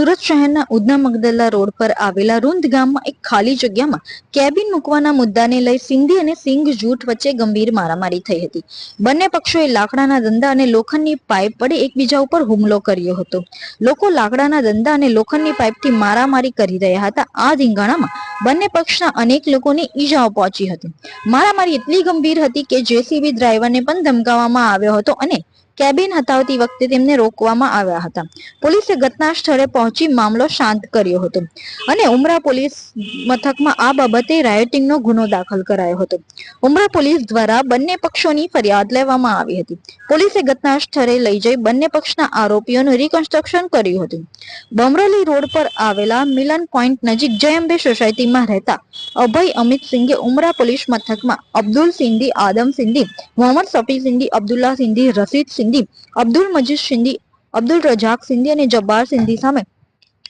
સુરત શહેરના ઉધના મગદલ્લા રોડ પર આવેલા રૂંધ ગામમાં એક ખાલી જગ્યામાં કેબિન મૂકવાના મુદ્દાને લઈ સિંધી અને સિંઘ જૂથ વચ્ચે ગંભીર મારામારી થઈ હતી. બંને પક્ષોએ લાકડાના દંડા અને લોખંડની પાઇપ વડે એકબીજા ઉપર હુમલો કર્યો હતો. લોકો લાકડાના દંડા અને લોખંડની પાઇપથી મારામારી કરી રહ્યા હતા. આ ધીંગાણામાં બંને પક્ષના અનેક લોકોને ઈજાઓ પહોંચી હતી. મારામારી એટલી ગંભીર હતી કે જેસીબી ડ્રાઈવરને પણ ધમકાવવામાં આવ્યો હતો અને કેબિન હટાવતી વખતે તેમને રોકવામાં આવ્યા હતા. પોલીસે ઘટના સ્થળે પહોંચી મામલો શાંત કર્યો હતો અને ઉમરા પોલીસ મથકમાં આ બાબતે રાયોટિંગનો ગુનો દાખલ કરાયો હતો. ઉમરા પોલીસ દ્વારા બંને પક્ષોની ફરિયાદ લેવામાં આવી હતી. પોલીસે ઘટના સ્થળે લઈ જઈ બંને પક્ષના આરોપીઓનું રિકન્સ્ટ્રક્શન કર્યું હતું. બમરોલી રોડ પર આવેલા મિલન પોઈન્ટ નજીક જયંબે સોસાયટીમાં રહેતા અભય અમિત સિંઘે ઉમરા પોલીસ મથકમાં અબ્દુલ સિંધી, આદમ સિંધી, મોહમ્મદ સફી સિંધી, અબ્દુલ્લા સિંધી રસીદ સિંધી અબ્દુલ મજીદ સિંધી અબ્દુલ રજાક સિંધી અને જબ્બાર સિંધી સામે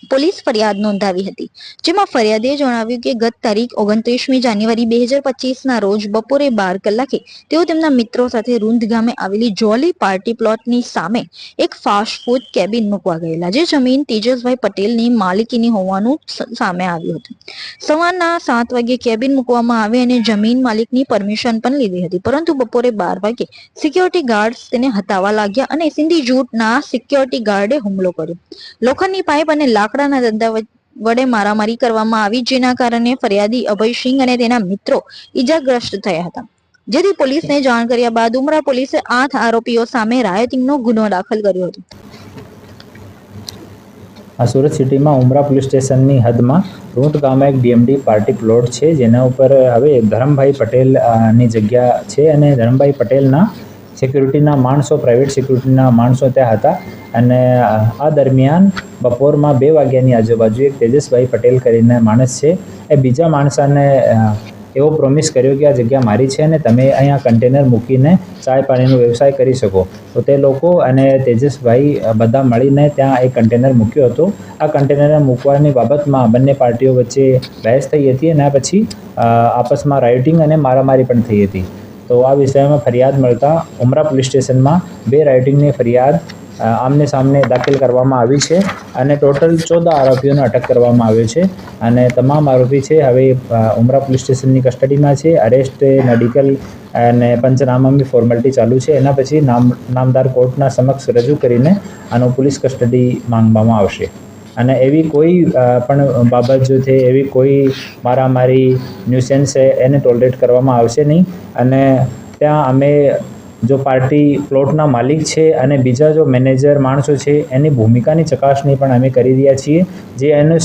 પોલીસ ફરિયાદ નોંધાવી હતી, જેમાં ફરિયાદે જણાવ્યું કે ગત તારીખ ઓગણત્રીસમી જાન્યુઆરી બે હજાર પચીસના રોજ બપોરે બાર કલાકે તેઓ તેમના મિત્રો સાથે રૂંધ ગામે આવેલી જોલી પાર્ટી પ્લોટની સામે એક ફાસ્ટ ફૂડ કેબિન મૂકવા ગયેલા, જે જમીન તેજસભાઈ પટેલની માલિકીની હોવાનું સામે આવ્યું હતું. સવારના સાત વાગે કેબિન મૂકવામાં આવી અને જમીન માલિકની પરમિશન પણ લીધી હતી, પરંતુ બપોરે બાર વાગે સિક્યોરિટી ગાર્ડ્સ તેને હટાવવા લાગ્યા અને સિંધી જૂથના સિક્યોરિટી ગાર્ડે હુમલો કર્યો. લોખંડની પાઇપ અને લાકડાના ધંધા વડે મારામારી કરવામાં આવી જેના કારણે ફરિયાદી અભયસિંહ અને તેના મિત્રો ઈજાગ્રસ્ત થયા હતા. જેથી પોલીસને જાણ કર્યા બાદ ઉમરા પોલીસે આઠ આરોપીઓ સામે રાયતિંગનો ગુનો દાખલ કર્યો હતો. આ સુરત સિટીમાં ઉમરા પોલીસ સ્ટેશનની હદમાં રૂંટ ગામમાં એક ડીએમડી પાર્ટી પ્લોટ છે જેના ઉપર હવે ધરમભાઈ પટેલની જગ્યા છે અને ધરમભાઈ પટેલના સિક્યુરિટીના માણસો પ્રાઇવેટ સિક્યુરિટીના માણસો ત્યાં હતા. અને આ દરમિયાન બપોરમાં બે વાગ્યાની આજુબાજુ એક તેજસભાઈ પટેલ કરીને માણસ છે. એ બીજા માણસાને એવો પ્રોમિસ કર્યો કે આ જગ્યા મારી છે અને તમે અહીંયા કન્ટેનર મૂકીને ચાય પાણીનો વ્યવસાય કરી શકો. તો તે લોકો અને તેજસભાઈ બધા મળીને ત્યાં એક કન્ટેનર મૂક્યો હતો. આ કન્ટેનર મૂકવાની બાબતમાં બંને પાર્ટીઓ વચ્ચે બહેસ થઈ હતી અને પછી આપસમાં રાઇટિંગ અને મારામારી પણ થઈ હતી. તો આ વિષયમાં ફરિયાદ મળતા ઉમરા પોલીસ સ્ટેશનમાં બે રાઇટિંગની ફરિયાદ આમને સામને દાખલ કરવામાં આવી છે અને ટોટલ ચૌદ આરોપીઓને અટક કરવામાં આવ્યો છે. અને તમામ આરોપી છે, હવે ઉમરા પોલીસ સ્ટેશનની કસ્ટડીમાં છે અરેસ્ટ મેડિકલ અને પંચનામાની ફોર્મેલિટી ચાલુ છે. એના પછી નામ, નામદાર કોર્ટના સમક્ષ રજૂ કરીને આનો પોલીસ કસ્ટડી માંગવામાં આવશે. અને એવી કોઈ પણ બાબત જો છે, એવી કોઈ મારામારી ન્યુસેન્સ છે એને ટોલરેટ કરવામાં આવશે નહીં. અને ત્યાં અમે જો પાર્ટી પ્લોટના માલિક છે અને બીજા જો મેનેજર માણસો છે, એની ભૂમિકાની ચકાસણી પણ અમે કરી રહ્યા છીએ. જે એને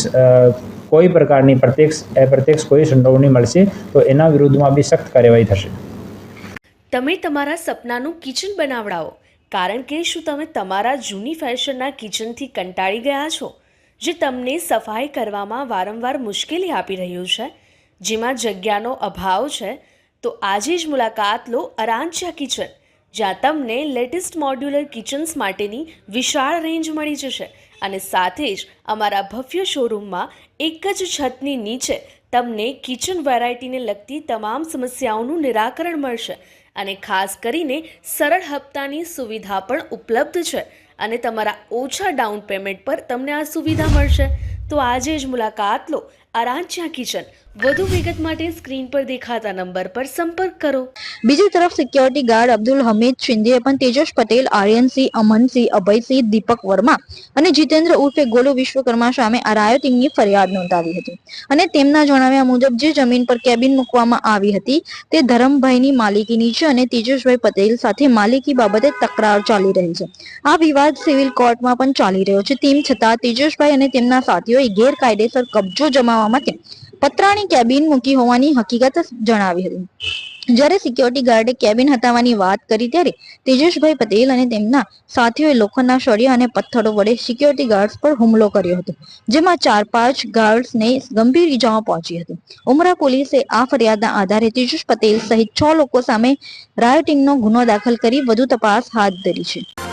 કોઈ પ્રકારની પ્રત્યક્ષ પ્રત્યક્ષ કોઈ સંડોવણી મળશે, તો એના વિરુદ્ધમાં બી સખ્ત કાર્યવાહી થશે. તમે તમારા સપનાનું કિચન બનાવડાવો. કારણ કે શું તમે તમારા જૂની ફેશનના કિચનથી કંટાળી ગયા છો? જે તમને સફાઈ કરવામાં વારંવાર મુશ્કેલી આપી રહ્યું છે, જેમાં જગ્યાનો અભાવ છે, તો આજે જ મુલાકાત લો અરાંચિયા કિચન, જ્યાં તમને લેટેસ્ટ મોડ્યુલર કિચન્સ માટેની વિશાળ રેન્જ મળી જશે અને સાથે જ અમારા ભવ્ય શોરૂમમાં એક જ છતની નીચે તમને કિચન વેરાયટીને લગતી તમામ સમસ્યાઓનું નિરાકરણ મળશે અને ખાસ કરીને સરળ હપ્તાની સુવિધા પણ ઉપલબ્ધ છે. અને તમારા ઓછા ડાઉન પેમેન્ટ પર તમને આ સુવિધા મળશે. તો આજે જ મુલાકાત લો. આરાંચ્યા કિચન વધુ વિગત માટે સ્ક્રીન પર દેખાતા નંબર પર સંપર્ક કરો. બીજી તરફ સિક્યોરિટી ગાર્ડ અબ્દુલ હમીદ શિંદેએ પણ તેજસ પટેલ, આર્યનસિંહ, અમનસિંહ, અભયસિંહ, દીપક વર્મા અને જીતેન્દ્ર ઉર્ફે ગોલુ વિશ્વકર્મા સામે આ રાયોટિંગની ફરિયાદ નોંધાવી હતી. અને તેમના જણાવ્યા મુજબ જે જમીન પર કેબિન મૂકવામાં આવી હતી તે ધરમભાઈની માલિકીની છે અને તેજસભાઈ પટેલ સાથે માલિકી બાબતે તકરાર ચાલી રહી છે. આ વિવાદ સિવિલ કોર્ટમાં પણ ચાલી રહ્યો છે. તેમ છતાં તેજસભાઈ અને તેમના સાથીઓએ ગેરકાયદેસર કબજો જમાવવા માટે પતરાણી કેબિન મૂકી હોવાની હકીકત જણાવી હતી. જ્યારે સિક્યોરિટી ગાર્ડે કેબિન હટાવવાની વાત કરી ત્યારે તેજસભાઈ પટેલ અને તેમના સાથીઓએ લોખંડના સળિયા અને પથ્થરો વડે સિક્યોરિટી ગાર્ડ્સ પર હુમલો કર્યો હતો, જેમાં ચાર પાંચ ગાર્ડ્સને ગંભીર ઈજાઓ પહોંચી હતી. ઉમરા પોલીસે આ ફરિયાદના આધારે તેજસ પટેલ સહિત છ લોકો સામે રાયોટિંગનો ગુનો દાખલ કરી વધુ તપાસ હાથ ધરી છે.